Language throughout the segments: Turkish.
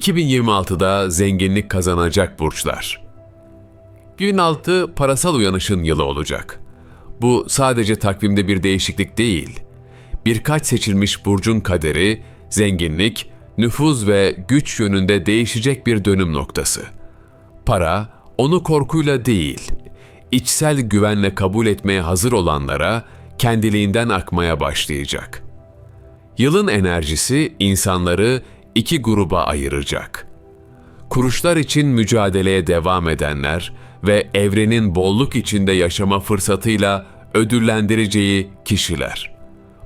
2026'da zenginlik kazanacak burçlar. 2006 parasal uyanışın yılı olacak. Bu sadece takvimde bir değişiklik değil. Birkaç seçilmiş burcun kaderi, zenginlik, nüfuz ve güç yönünde değişecek bir dönüm noktası. Para, onu korkuyla değil, içsel güvenle kabul etmeye hazır olanlara kendiliğinden akmaya başlayacak. Yılın enerjisi insanları iki gruba ayıracak. Kuruşlar için mücadeleye devam edenler ve evrenin bolluk içinde yaşama fırsatıyla ödüllendireceği kişiler.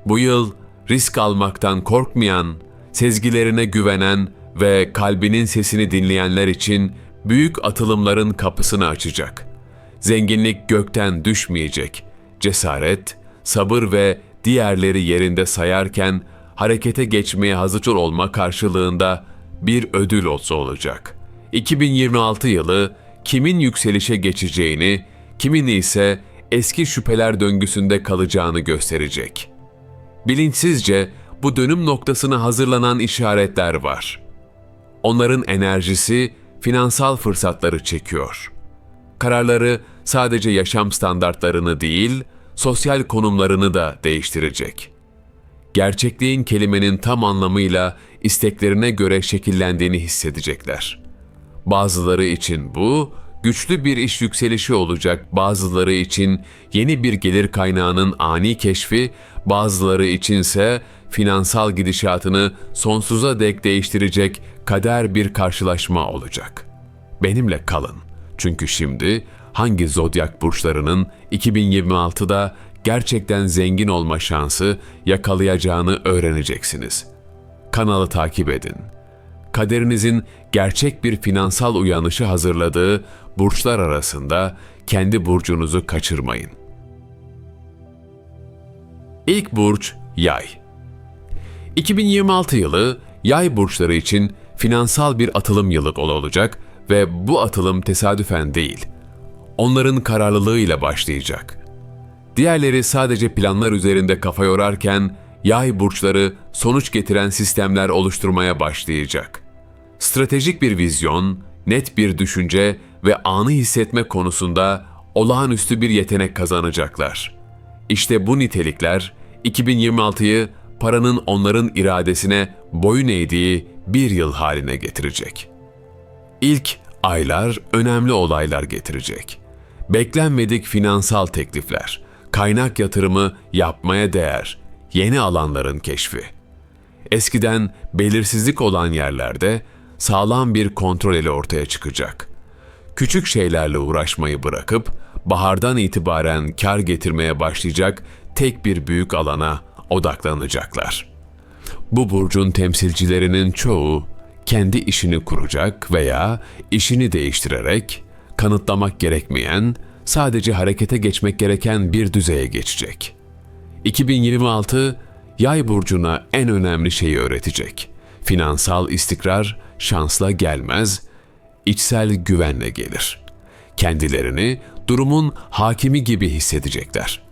Bu yıl risk almaktan korkmayan, sezgilerine güvenen ve kalbinin sesini dinleyenler için büyük atılımların kapısını açacak. Zenginlik gökten düşmeyecek. Cesaret, sabır ve diğerleri yerinde sayarken harekete geçmeye hazır olma karşılığında bir ödül olsa olacak. 2026 yılı kimin yükselişe geçeceğini, kimin ise eski şüpheler döngüsünde kalacağını gösterecek. Bilinçsizce bu dönüm noktasına hazırlanan işaretler var. Onların enerjisi finansal fırsatları çekiyor. Kararları sadece yaşam standartlarını değil, sosyal konumlarını da değiştirecek. Gerçekliğin kelimenin tam anlamıyla isteklerine göre şekillendiğini hissedecekler. Bazıları için bu güçlü bir iş yükselişi olacak, bazıları için yeni bir gelir kaynağının ani keşfi, bazıları içinse finansal gidişatını sonsuza dek değiştirecek kader bir karşılaşma olacak. Benimle kalın. Çünkü şimdi hangi zodyak burçlarının 2026'da gerçekten zengin olma şansı yakalayacağını öğreneceksiniz. Kanalı takip edin. Kaderinizin gerçek bir finansal uyanışı hazırladığı burçlar arasında kendi burcunuzu kaçırmayın. İlk burç Yay. 2026 yılı Yay burçları için finansal bir atılım yılı olacak ve bu atılım tesadüfen değil. Onların kararlılığıyla başlayacak. Diğerleri sadece planlar üzerinde kafa yorarken Yay burçları sonuç getiren sistemler oluşturmaya başlayacak. Stratejik bir vizyon, net bir düşünce ve anı hissetme konusunda olağanüstü bir yetenek kazanacaklar. İşte bu nitelikler 2026'yı paranın onların iradesine boyun eğdiği bir yıl haline getirecek. İlk aylar önemli olaylar getirecek. Beklenmedik finansal teklifler, kaynak yatırımı yapmaya değer, yeni alanların keşfi. Eskiden belirsizlik olan yerlerde sağlam bir kontrol eli ortaya çıkacak. Küçük şeylerle uğraşmayı bırakıp bahardan itibaren kar getirmeye başlayacak tek bir büyük alana odaklanacaklar. Bu burcun temsilcilerinin çoğu kendi işini kuracak veya işini değiştirerek kanıtlamak gerekmeyen, sadece harekete geçmek gereken bir düzeye geçecek. 2026 Yay burcuna en önemli şeyi öğretecek. Finansal istikrar şansla gelmez, içsel güvenle gelir. Kendilerini durumun hakimi gibi hissedecekler.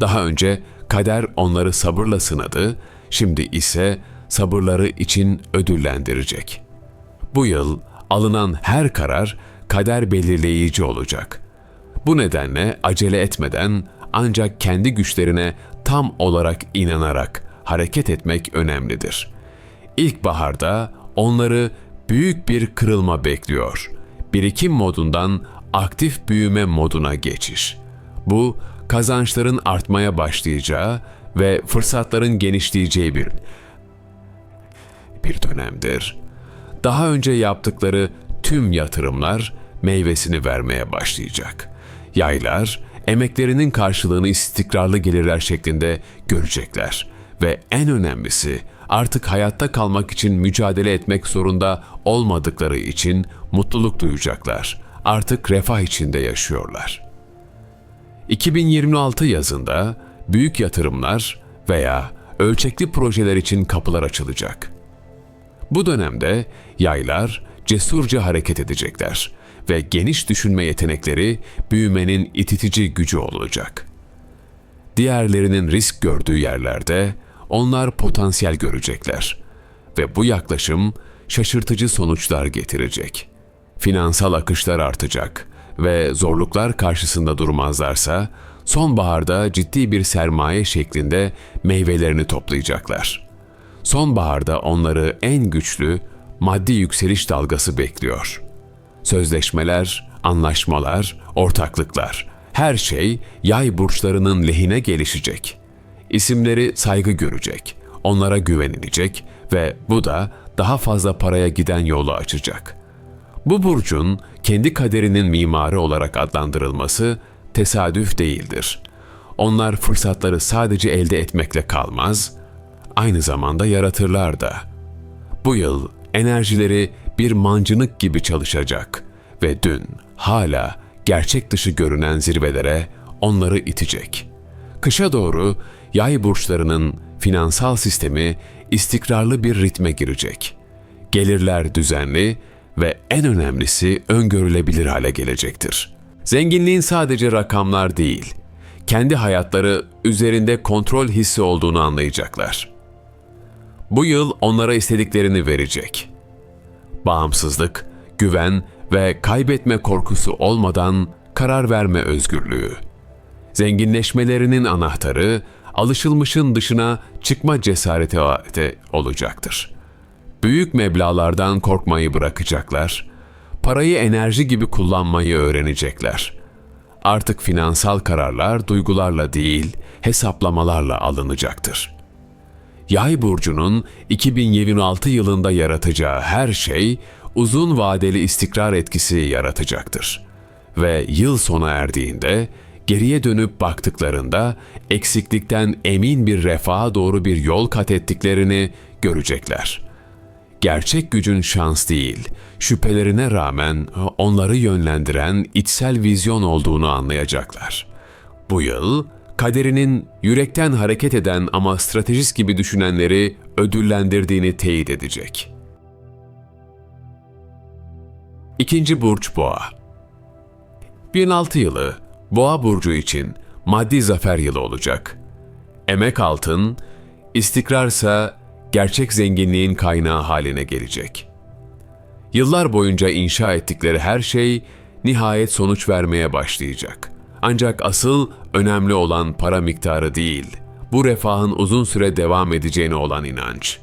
Daha önce kader onları sabırla sınadı, şimdi ise sabırları için ödüllendirecek. Bu yıl alınan her karar kader belirleyici olacak. Bu nedenle acele etmeden ancak kendi güçlerine tam olarak inanarak hareket etmek önemlidir. İlkbaharda onları büyük bir kırılma bekliyor. Birikim modundan aktif büyüme moduna geçiş. Bu kazançların artmaya başlayacağı ve fırsatların genişleyeceği bir bir dönemdir. Daha önce yaptıkları tüm yatırımlar meyvesini vermeye başlayacak. Yaylar emeklerinin karşılığını istikrarlı gelirler şeklinde görecekler ve en önemlisi artık hayatta kalmak için mücadele etmek zorunda olmadıkları için mutluluk duyacaklar. Artık refah içinde yaşıyorlar. 2026 yazında büyük yatırımlar veya ölçekli projeler için kapılar açılacak. Bu dönemde yaylar cesurca hareket edecekler ve geniş düşünme yetenekleri büyümenin ititici gücü olacak. Diğerlerinin risk gördüğü yerlerde onlar potansiyel görecekler ve bu yaklaşım şaşırtıcı sonuçlar getirecek. Finansal akışlar artacak ve zorluklar karşısında durmazlarsa sonbaharda ciddi bir sermaye şeklinde meyvelerini toplayacaklar. Sonbaharda onları en güçlü maddi yükseliş dalgası bekliyor. Sözleşmeler, anlaşmalar, ortaklıklar, her şey yay burçlarının lehine gelişecek. İsimleri saygı görecek, onlara güvenilecek ve bu da daha fazla paraya giden yolu açacak. Bu burcun kendi kaderinin mimarı olarak adlandırılması tesadüf değildir. Onlar fırsatları sadece elde etmekle kalmaz, aynı zamanda yaratırlar da. Bu yıl enerjileri bir mancınık gibi çalışacak ve dün hala gerçek dışı görünen zirvelere onları itecek. Kışa doğru yay burçlarının finansal sistemi istikrarlı bir ritme girecek. Gelirler düzenli ve en önemlisi öngörülebilir hale gelecektir. Zenginliğin sadece rakamlar değil, kendi hayatları üzerinde kontrol hissi olduğunu anlayacaklar. Bu yıl onlara istediklerini verecek. Bağımsızlık, güven ve kaybetme korkusu olmadan karar verme özgürlüğü. Zenginleşmelerinin anahtarı alışılmışın dışına çıkma cesareti olacaktır. Büyük meblağlardan korkmayı bırakacaklar. Parayı enerji gibi kullanmayı öğrenecekler. Artık finansal kararlar duygularla değil, hesaplamalarla alınacaktır. Yay burcunun 2026 yılında yaratacağı her şey uzun vadeli istikrar etkisi yaratacaktır. Ve yıl sona erdiğinde geriye dönüp baktıklarında eksiklikten emin bir refaha doğru bir yol kat ettiklerini görecekler. Gerçek gücün şans değil, şüphelerine rağmen onları yönlendiren içsel vizyon olduğunu anlayacaklar. Bu yıl kaderinin yürekten hareket eden ama stratejist gibi düşünenleri ödüllendirdiğini teyit edecek. İkinci burç Boğa. 2006 yılı Boğa burcu için maddi zafer yılı olacak. Emek altın, istikrarsa gerçek zenginliğin kaynağı haline gelecek. Yıllar boyunca inşa ettikleri her şey nihayet sonuç vermeye başlayacak. Ancak asıl önemli olan para miktarı değil, bu refahın uzun süre devam edeceğine olan inanç.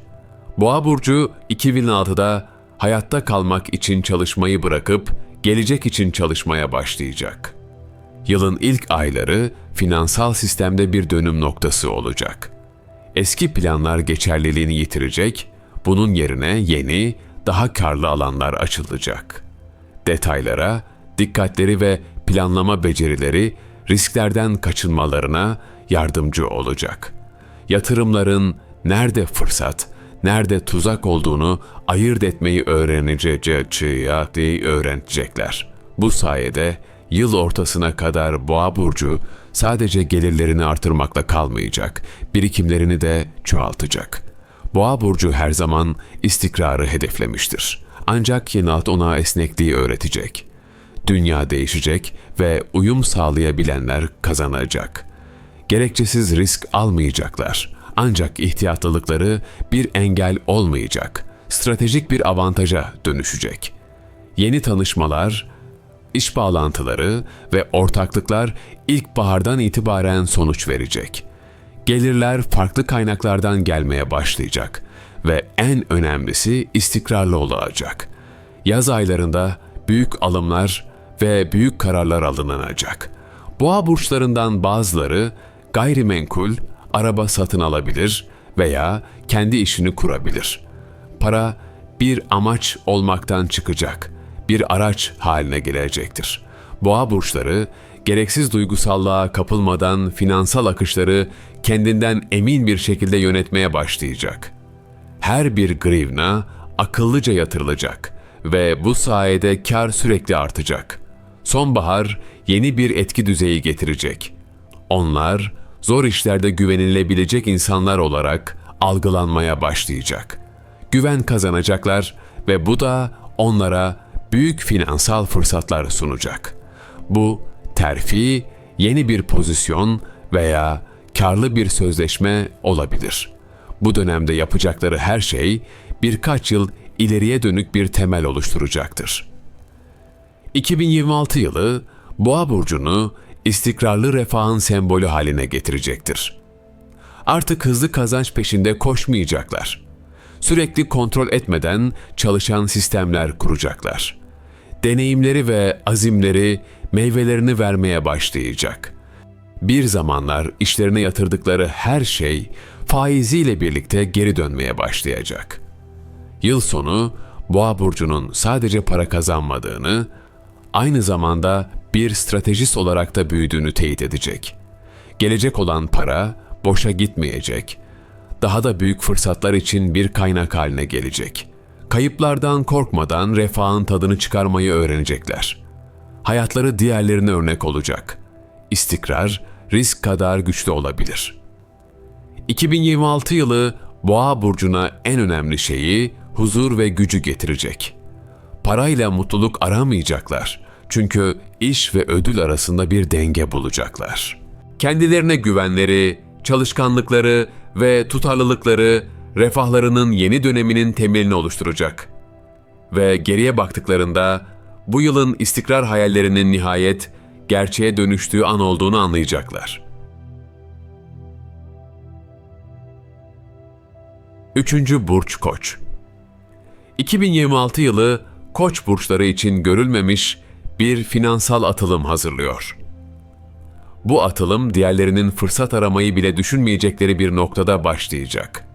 Boğa burcu 2006'da hayatta kalmak için çalışmayı bırakıp gelecek için çalışmaya başlayacak. Yılın ilk ayları finansal sistemde bir dönüm noktası olacak. Eski planlar geçerliliğini yitirecek, bunun yerine yeni, daha karlı alanlar açılacak. Detaylara, dikkatleri ve planlama becerileri risklerden kaçınmalarına yardımcı olacak. Yatırımların nerede fırsat, nerede tuzak olduğunu ayırt etmeyi öğrenecekleri öğrenecekler. Bu sayede yıl ortasına kadar Boğa burcu sadece gelirlerini artırmakla kalmayacak, birikimlerini de çoğaltacak. Boğa burcu her zaman istikrarı hedeflemiştir. Ancak Yenalt ona esnekliği öğretecek. Dünya değişecek ve uyum sağlayabilenler kazanacak. Gerekçesiz risk almayacaklar. Ancak ihtiyatlılıkları bir engel olmayacak. Stratejik bir avantaja dönüşecek. Yeni tanışmalar, iş bağlantıları ve ortaklıklar ilkbahardan itibaren sonuç verecek. Gelirler farklı kaynaklardan gelmeye başlayacak ve en önemlisi istikrarlı olacak. Yaz aylarında büyük alımlar ve büyük kararlar alınacak. Boğa burçlarından bazıları gayrimenkul, araba satın alabilir veya kendi işini kurabilir. Para bir amaç olmaktan çıkacak, bir araç haline gelecektir. Boğa burçları gereksiz duygusallığa kapılmadan finansal akışları kendinden emin bir şekilde yönetmeye başlayacak. Her bir grivna akıllıca yatırılacak ve bu sayede kar sürekli artacak. Sonbahar yeni bir etki düzeyi getirecek. Onlar zor işlerde güvenilebilecek insanlar olarak algılanmaya başlayacak. Güven kazanacaklar ve bu da onlara büyük finansal fırsatlar sunacak. Bu terfi, yeni bir pozisyon veya karlı bir sözleşme olabilir. Bu dönemde yapacakları her şey birkaç yıl ileriye dönük bir temel oluşturacaktır. 2026 yılı Boğa burcunu istikrarlı refahın sembolü haline getirecektir. Artık hızlı kazanç peşinde koşmayacaklar. Sürekli kontrol etmeden çalışan sistemler kuracaklar. Deneyimleri ve azimleri meyvelerini vermeye başlayacak. Bir zamanlar işlerine yatırdıkları her şey faiziyle birlikte geri dönmeye başlayacak. Yıl sonu Boğa burcunun sadece para kazanmadığını, aynı zamanda bir stratejist olarak da büyüdüğünü teyit edecek. Gelecek olan para boşa gitmeyecek. Daha da büyük fırsatlar için bir kaynak haline gelecek. Kayıplardan korkmadan refahın tadını çıkarmayı öğrenecekler. Hayatları diğerlerine örnek olacak. İstikrar risk kadar güçlü olabilir. 2026 yılı Boğa burcuna en önemli şeyi huzur ve gücü getirecek. Parayla mutluluk aramayacaklar. Çünkü iş ve ödül arasında bir denge bulacaklar. Kendilerine güvenleri, çalışkanlıkları ve tutarlılıkları refahlarının yeni döneminin temelini oluşturacak. Ve geriye baktıklarında bu yılın istikrar hayallerinin nihayet gerçeğe dönüştüğü an olduğunu anlayacaklar. Üçüncü Burç Koç 2026 yılı Koç burçları için görülmemiş bir finansal atılım hazırlıyor. Bu atılım diğerlerinin fırsat aramayı bile düşünmeyecekleri bir noktada başlayacak.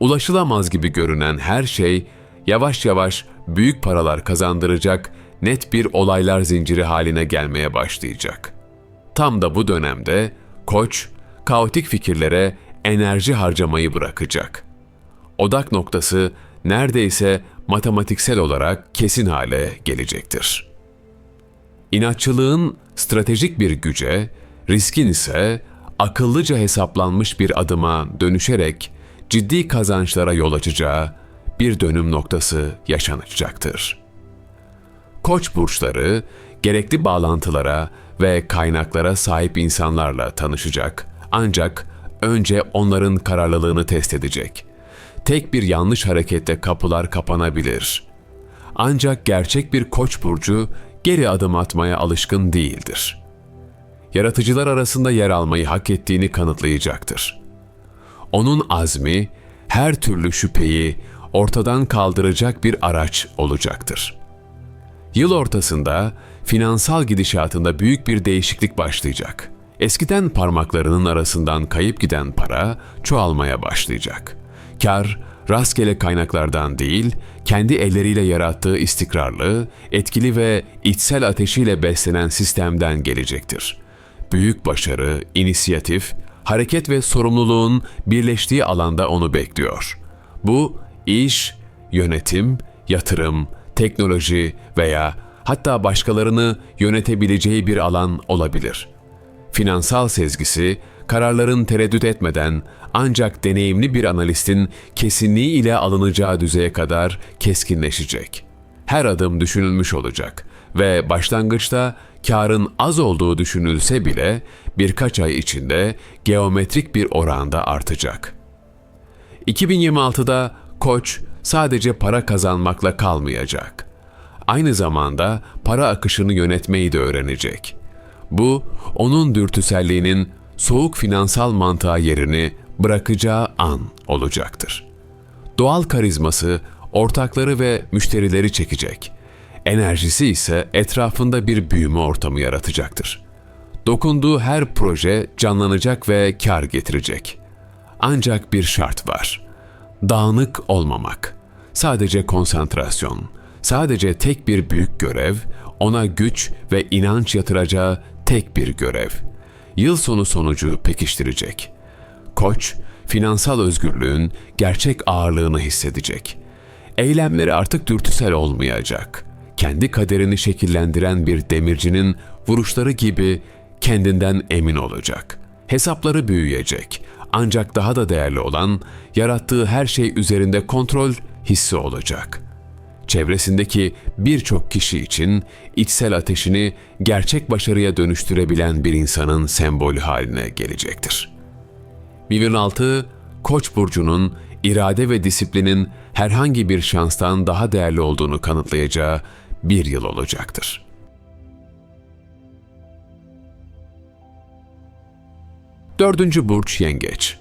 Ulaşılamaz gibi görünen her şey yavaş yavaş büyük paralar kazandıracak net bir olaylar zinciri haline gelmeye başlayacak. Tam da bu dönemde Koç kaotik fikirlere enerji harcamayı bırakacak. Odak noktası neredeyse matematiksel olarak kesin hale gelecektir. İnatçılığın stratejik bir güce, riskin ise akıllıca hesaplanmış bir adıma dönüşerek ciddi kazançlara yol açacağı bir dönüm noktası yaşanacaktır. Koç burçları gerekli bağlantılara ve kaynaklara sahip insanlarla tanışacak ancak önce onların kararlılığını test edecek. Tek bir yanlış harekette kapılar kapanabilir. Ancak gerçek bir koç burcu geri adım atmaya alışkın değildir. Yaratıcılar arasında yer almayı hak ettiğini kanıtlayacaktır. Onun azmi her türlü şüpheyi ortadan kaldıracak bir araç olacaktır. Yıl ortasında finansal gidişatında büyük bir değişiklik başlayacak. Eskiden parmaklarının arasından kayıp giden para çoğalmaya başlayacak. Kar rastgele kaynaklardan değil, kendi elleriyle yarattığı istikrarlı, etkili ve içsel ateşiyle beslenen sistemden gelecektir. Büyük başarı, inisiyatif, hareket ve sorumluluğun birleştiği alanda onu bekliyor. Bu iş, yönetim, yatırım, teknoloji veya hatta başkalarını yönetebileceği bir alan olabilir. Finansal sezgisi kararların tereddüt etmeden ancak deneyimli bir analistin kesinliği ile alınacağı düzeye kadar keskinleşecek. Her adım düşünülmüş olacak ve başlangıçta karın az olduğu düşünülse bile birkaç ay içinde geometrik bir oranda artacak. 2026'da Koç sadece para kazanmakla kalmayacak. Aynı zamanda para akışını yönetmeyi de öğrenecek. Bu, onun dürtüselliğinin soğuk finansal mantığa yerini bırakacağı an olacaktır. Doğal karizması ortakları ve müşterileri çekecek. Enerjisi ise etrafında bir büyüme ortamı yaratacaktır. Dokunduğu her proje canlanacak ve kar getirecek. Ancak bir şart var. Dağınık olmamak. Sadece konsantrasyon, sadece tek bir büyük görev, ona güç ve inanç yatıracağı tek bir görev. Yıl sonu sonucu pekiştirecek. Koç, finansal özgürlüğün gerçek ağırlığını hissedecek. Eylemleri artık dürtüsel olmayacak. Kendi kaderini şekillendiren bir demircinin vuruşları gibi kendinden emin olacak. Hesapları büyüyecek. Ancak daha da değerli olan yarattığı her şey üzerinde kontrol hissi olacak. Çevresindeki birçok kişi için içsel ateşini gerçek başarıya dönüştürebilen bir insanın sembolü haline gelecektir. 2006 Koç burcunun irade ve disiplinin herhangi bir şanstan daha değerli olduğunu kanıtlayacağı bir yıl olacaktır. Dördüncü burç yengeç.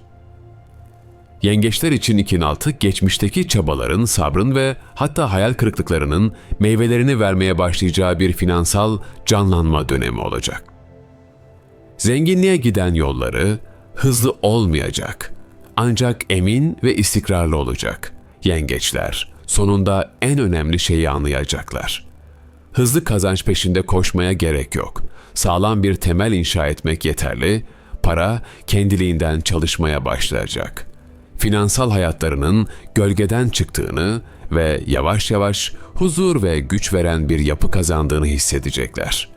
Yengeçler için ikinaltı geçmişteki çabaların, sabrın ve hatta hayal kırıklıklarının meyvelerini vermeye başlayacağı bir finansal canlanma dönemi olacak. Zenginliğe giden yolları hızlı olmayacak. Ancak emin ve istikrarlı olacak. Yengeçler sonunda en önemli şeyi anlayacaklar. Hızlı kazanç peşinde koşmaya gerek yok. Sağlam bir temel inşa etmek yeterli. Para kendiliğinden çalışmaya başlayacak. Finansal hayatlarının gölgeden çıktığını ve yavaş yavaş huzur ve güç veren bir yapı kazandığını hissedecekler.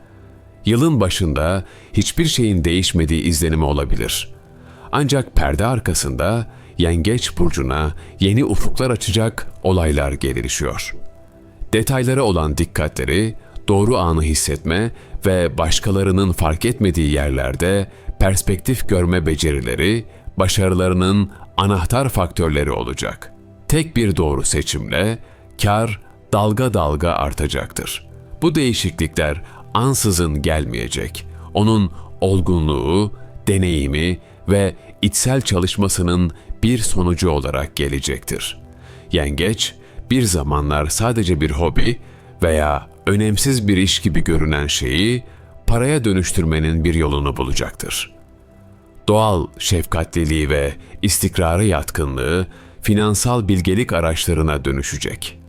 Yılın başında hiçbir şeyin değişmediği izlenimi olabilir. Ancak perde arkasında Yengeç burcuna yeni ufuklar açacak olaylar gelişiyor. Detaylara olan dikkatleri, doğru anı hissetme ve başkalarının fark etmediği yerlerde perspektif görme becerileri, başarılarının anahtar faktörleri olacak. Tek bir doğru seçimle kar dalga dalga artacaktır. Bu değişiklikler ansızın gelmeyecek. Onun olgunluğu, deneyimi ve içsel çalışmasının bir sonucu olarak gelecektir. Yengeç, bir zamanlar sadece bir hobi veya önemsiz bir iş gibi görünen şeyi paraya dönüştürmenin bir yolunu bulacaktır. Doğal şefkatliliği ve istikrarı yatkınlığı finansal bilgelik araçlarına dönüşecek.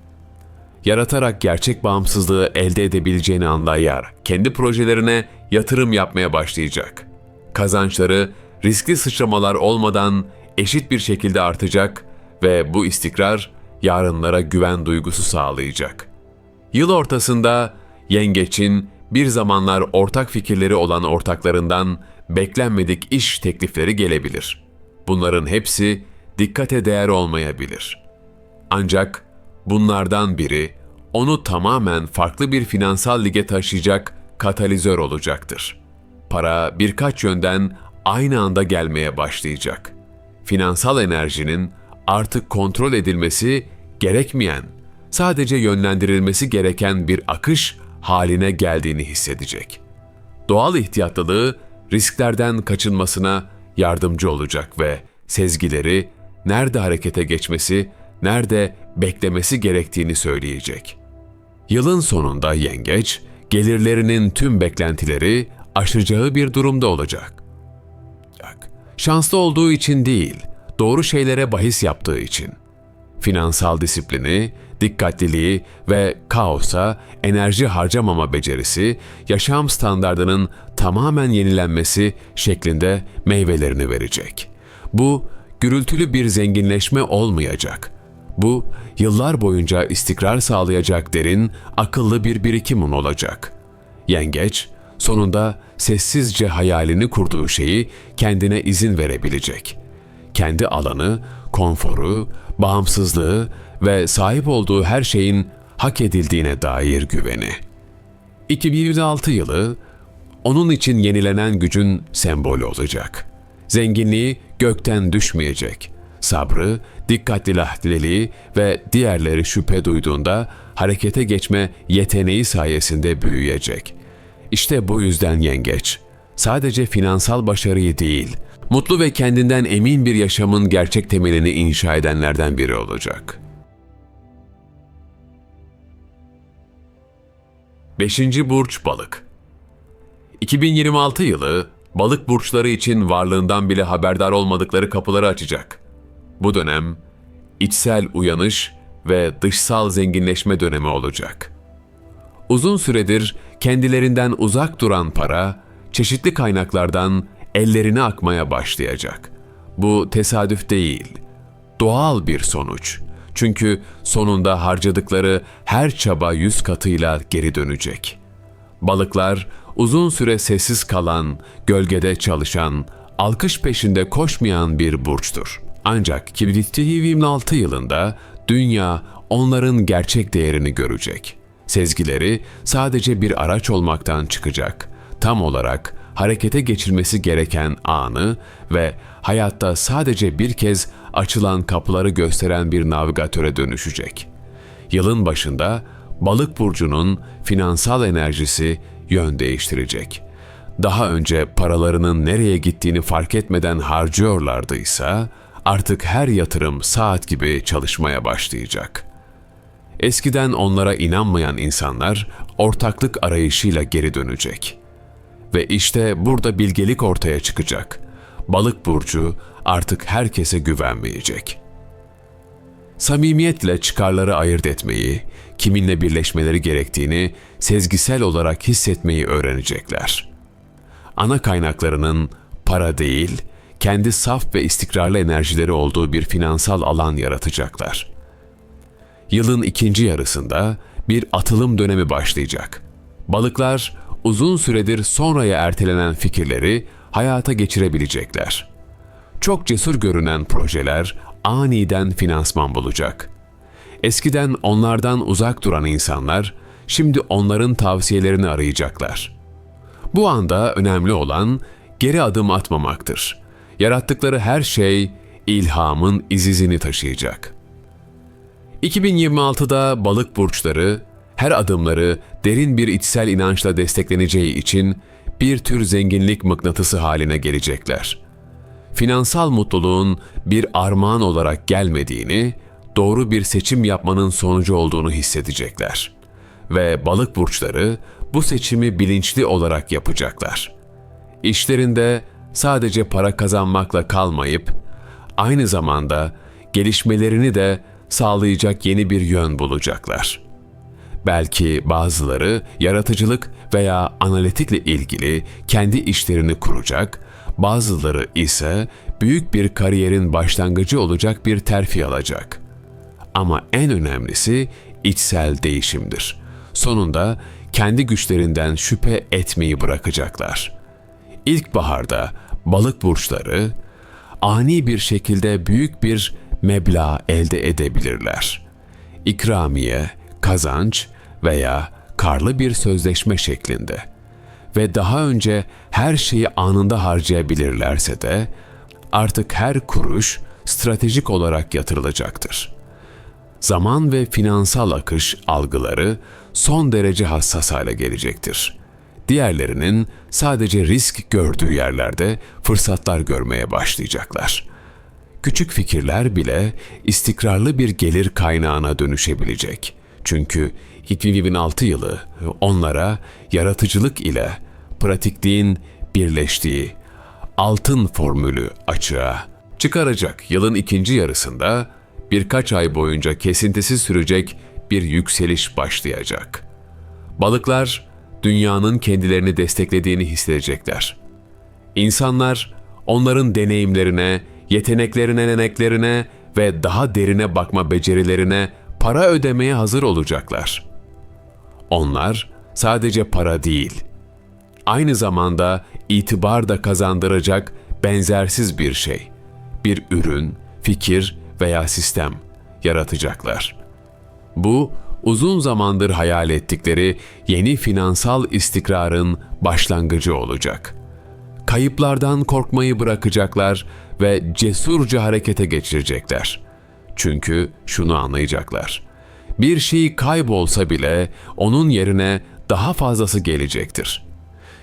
Yaratarak gerçek bağımsızlığı elde edebileceğini anlayar, kendi projelerine yatırım yapmaya başlayacak. Kazançları riskli sıçramalar olmadan eşit bir şekilde artacak ve bu istikrar yarınlara güven duygusu sağlayacak. Yıl ortasında yengeçin bir zamanlar ortak fikirleri olan ortaklarından beklenmedik iş teklifleri gelebilir. Bunların hepsi dikkate değer olmayabilir. Ancak bunlardan biri onu tamamen farklı bir finansal lige taşıyacak katalizör olacaktır. Para birkaç yönden aynı anda gelmeye başlayacak. Finansal enerjinin artık kontrol edilmesi gerekmeyen, sadece yönlendirilmesi gereken bir akış haline geldiğini hissedecek. Doğal ihtiyatlılığı risklerden kaçınmasına yardımcı olacak ve sezgileri nerede harekete geçmesi, nerede beklemesi gerektiğini söyleyecek. Yılın sonunda yengeç, gelirlerinin tüm beklentileri aşacağı bir durumda olacak. Şanslı olduğu için değil, doğru şeylere bahis yaptığı için. Finansal disiplini, dikkatliliği ve kaosa enerji harcamama becerisi, yaşam standardının tamamen yenilenmesi şeklinde meyvelerini verecek. Bu, gürültülü bir zenginleşme olmayacak. Bu, yıllar boyunca istikrar sağlayacak derin, akıllı bir birikimin olacak. Yengeç, sonunda sessizce hayalini kurduğu şeyi kendine izin verebilecek. Kendi alanı, konforu, bağımsızlığı ve sahip olduğu her şeyin hak edildiğine dair güveni. 2026 yılı onun için yenilenen gücün sembolü olacak. Zenginliği gökten düşmeyecek. Sabrı, dikkatli lahdiliği ve diğerleri şüphe duyduğunda harekete geçme yeteneği sayesinde büyüyecek. İşte bu yüzden yengeç. Sadece finansal başarıyı değil, mutlu ve kendinden emin bir yaşamın gerçek temelini inşa edenlerden biri olacak. 5. Burç Balık 2026 yılı balık burçları için varlığından bile haberdar olmadıkları kapıları açacak. Bu dönem içsel uyanış ve dışsal zenginleşme dönemi olacak. Uzun süredir kendilerinden uzak duran para, çeşitli kaynaklardan ellerine akmaya başlayacak. Bu tesadüf değil, doğal bir sonuç. Çünkü sonunda harcadıkları her çaba yüz katıyla geri dönecek. Balıklar uzun süre sessiz kalan, gölgede çalışan, alkış peşinde koşmayan bir burçtur. Ancak 2026 yılında dünya onların gerçek değerini görecek. Sezgileri sadece bir araç olmaktan çıkacak. Tam olarak harekete geçilmesi gereken anı ve hayatta sadece bir kez açılan kapıları gösteren bir navigatöre dönüşecek. Yılın başında balık burcunun finansal enerjisi yön değiştirecek. Daha önce paralarının nereye gittiğini fark etmeden harcıyorlardıysa artık her yatırım saat gibi çalışmaya başlayacak. Eskiden onlara inanmayan insanlar ortaklık arayışıyla geri dönecek. Ve işte burada bilgelik ortaya çıkacak. Balık burcu artık herkese güvenmeyecek. Samimiyetle çıkarları ayırt etmeyi, kiminle birleşmeleri gerektiğini sezgisel olarak hissetmeyi öğrenecekler. Ana kaynaklarının para değil, kendi saf ve istikrarlı enerjileri olduğu bir finansal alan yaratacaklar. Yılın ikinci yarısında bir atılım dönemi başlayacak. Balıklar uzun süredir sonraya ertelenen fikirleri hayata geçirebilecekler. Çok cesur görünen projeler aniden finansman bulacak. Eskiden onlardan uzak duran insanlar şimdi onların tavsiyelerini arayacaklar. Bu anda önemli olan geri adım atmamaktır. Yarattıkları her şey ilhamın izizini taşıyacak. 2026'da balık burçları her adımları derin bir içsel inançla destekleneceği için bir tür zenginlik mıknatısı haline gelecekler. Finansal mutluluğun bir armağan olarak gelmediğini, doğru bir seçim yapmanın sonucu olduğunu hissedecekler. Ve balık burçları bu seçimi bilinçli olarak yapacaklar. İşlerinde sadece para kazanmakla kalmayıp aynı zamanda gelişmelerini de sağlayacak yeni bir yön bulacaklar. Belki bazıları yaratıcılık veya analitikle ilgili kendi işlerini kuracak, bazıları ise büyük bir kariyerin başlangıcı olacak bir terfi alacak. Ama en önemlisi içsel değişimdir. Sonunda kendi güçlerinden şüphe etmeyi bırakacaklar. İlkbaharda balık burçları ani bir şekilde büyük bir meblağ elde edebilirler. İkramiye, kazanç veya karlı bir sözleşme şeklinde ve daha önce her şeyi anında harcayabilirlerse de artık her kuruş stratejik olarak yatırılacaktır. Zaman ve finansal akış algıları son derece hassas hale gelecektir. Diğerlerinin sadece risk gördüğü yerlerde fırsatlar görmeye başlayacaklar. Küçük fikirler bile istikrarlı bir gelir kaynağına dönüşebilecek. Çünkü 2006 yılı onlara yaratıcılık ile pratikliğin birleştiği altın formülü açığa çıkaracak. Yılın ikinci yarısında birkaç ay boyunca kesintisiz sürecek bir yükseliş başlayacak. Balıklar dünyanın kendilerini desteklediğini hissedecekler. İnsanlar onların deneyimlerine, yeteneklerine, neneklerine ve daha derine bakma becerilerine para ödemeye hazır olacaklar. Onlar sadece para değil, aynı zamanda itibar da kazandıracak benzersiz bir şey, bir ürün, fikir veya sistem yaratacaklar. Bu uzun zamandır hayal ettikleri yeni finansal istikrarın başlangıcı olacak. Kayıplardan korkmayı bırakacaklar ve cesurca harekete geçirecekler. Çünkü şunu anlayacaklar. Bir şey kaybolsa bile onun yerine daha fazlası gelecektir.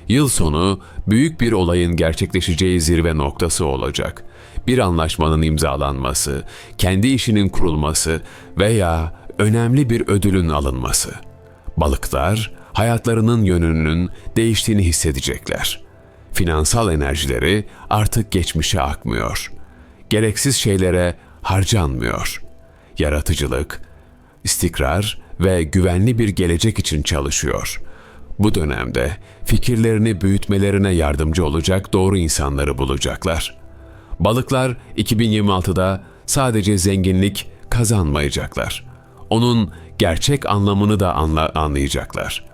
Yıl sonu büyük bir olayın gerçekleşeceği zirve noktası olacak. Bir anlaşmanın imzalanması, kendi işinin kurulması veya önemli bir ödülün alınması. Balıklar hayatlarının yönünün değiştiğini hissedecekler. Finansal enerjileri artık geçmişe akmıyor. Gereksiz şeylere harcanmıyor. Yaratıcılık, istikrar ve güvenli bir gelecek için çalışıyor. Bu dönemde fikirlerini büyütmelerine yardımcı olacak doğru insanları bulacaklar. Balıklar 2026'da sadece zenginlik kazanmayacaklar. Onun gerçek anlamını da anla anlayacaklar.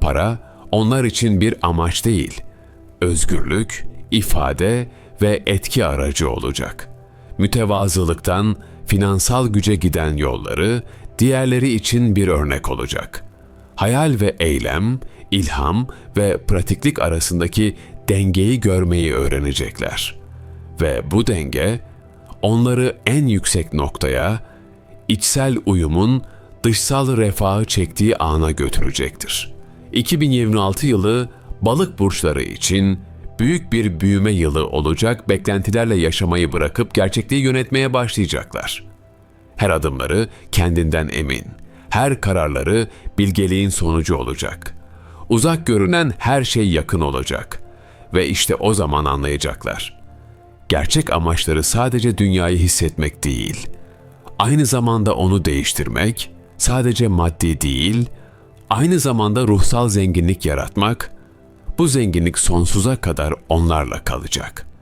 Para onlar için bir amaç değil, özgürlük, ifade ve etki aracı olacak. Mütevazılıktan finansal güce giden yolları diğerleri için bir örnek olacak. Hayal ve eylem, ilham ve pratiklik arasındaki dengeyi görmeyi öğrenecekler. Ve bu denge onları en yüksek noktaya, içsel uyumun dışsal refahı çektiği ana götürecektir. 2026 yılı balık burçları için büyük bir büyüme yılı olacak beklentilerle yaşamayı bırakıp gerçekliği yönetmeye başlayacaklar. Her adımları kendinden emin, her kararları bilgeliğin sonucu olacak. Uzak görünen her şey yakın olacak ve işte o zaman anlayacaklar. Gerçek amaçları sadece dünyayı hissetmek değil, aynı zamanda onu değiştirmek, sadece maddi değil, aynı zamanda ruhsal zenginlik yaratmak, bu zenginlik sonsuza kadar onlarla kalacak.''